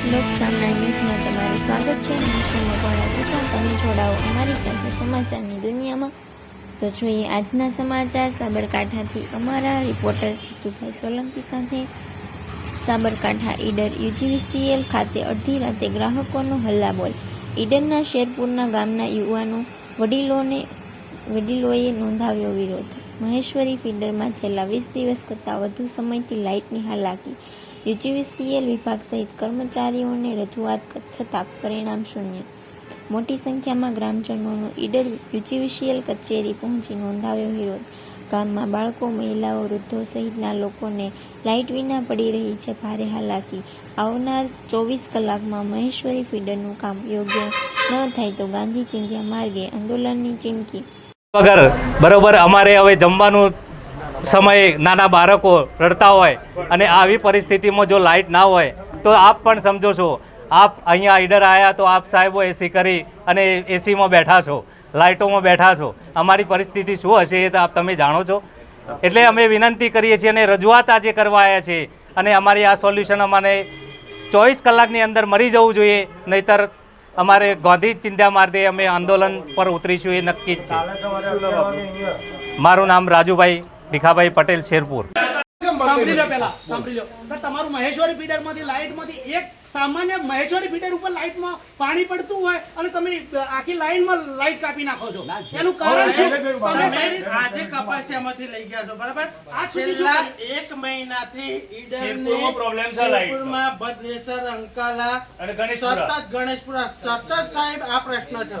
લોકસામના ન્યૂઝમાં તમારું સ્વાગત છે. હું છું મકવાણા તમે જોડાઓ અમારી સાથે સમાચારની દુનિયામાં. તો જોઈએ આજના સમાચાર. સાબરકાંઠાથી અમારા રિપોર્ટર જીતુભાઈ સોલંકી સાથે. સાબરકાંઠા ઈડર યુજીવીસીએલ ખાતે અડધી રાતે ગ્રાહકોનો હલ્લાબોલ. ઈડરના શેરપુરના ગામના યુવાનો વડીલોને, વડીલોએ નોંધાવ્યો વિરોધ. મહેશ્વરી ફીડરમાં છેલ્લા વીસ દિવસ કરતાં વધુ સમયથી લાઇટની હાલાકી. યુજીવીસીએલ વિભાગ સહિત કર્મચારીઓને રજૂઆત છતાં પરિણામ શૂન્ય. મોટી સંખ્યામાં ગ્રામજનોનો ઈડર યુજીવીસીએલ કચેરી પહોંચી નોંધાવ્યો વિરોધ. ગામમાં બાળકો, મહિલાઓ, વૃદ્ધો સહિતના લોકોને લાઇટ વિના પડી રહી છે ભારે હાલાકી. આવનાર ચોવીસ કલાકમાં મહેશ્વરી ફીડરનું કામ યોગ્ય ન થાય તો ગાંધી ચિંધ્યા માર્ગે આંદોલનની ચીમકી. વગર બરોબર અમારે હવે જમવાનું સમયે નાના બાળકો રડતા હોય અને આવી પરિસ્થિતિમાં જો લાઇટ ના હોય તો આપ પણ સમજો છો. આપ અહીંયા આઈડર આવ્યા તો આપ સાહેબો એસી કરી અને એસીમાં બેઠા છો લાઇટોમાં બેઠા છો. અમારી પરિસ્થિતિ શું હશે એ તો આપ તમે જાણો છો. એટલે અમે વિનંતી કરીએ છીએ અને રજૂઆત આજે કરવા આવ્યા છીએ અને અમારી આ સોલ્યુશન અમારે ચોવીસ કલાકની અંદર મરી જવું જોઈએ નહીતર અમારે ગાંધી ચિંતા માર્ગે અમે આંદોલન પર ઉતરીશું એ નક્કી જ છે. મારું નામ રાજુભાઈ ભીખાભાઈ પટેલ શેરપુર. સાંભળી લો પહેલા સાંભળી લો. તમારું મહેશ્વરી ફીડરમાંથી એક સામાન્ય મહેશ્વરી ફીડર ઉપર લાઇટમાં પાણી પડતું હોય અને તમે આખી લાઈનમાં લાઇટ કાપી નાખો છો. એનું કારણ શું? તમે તમે આજે કપાસિયામાંથી લઈ ગયા છો બરાબર? આજ છેલ્લા એક મહિનાથી ઈડરને શેરપુરમાં છે લાઇટનો. ભદ્રેસર અંકાલા અને ગણેશપુરા. સતત ગણેશપુરા. સતત સાહેબ આ પ્રશ્ન છે.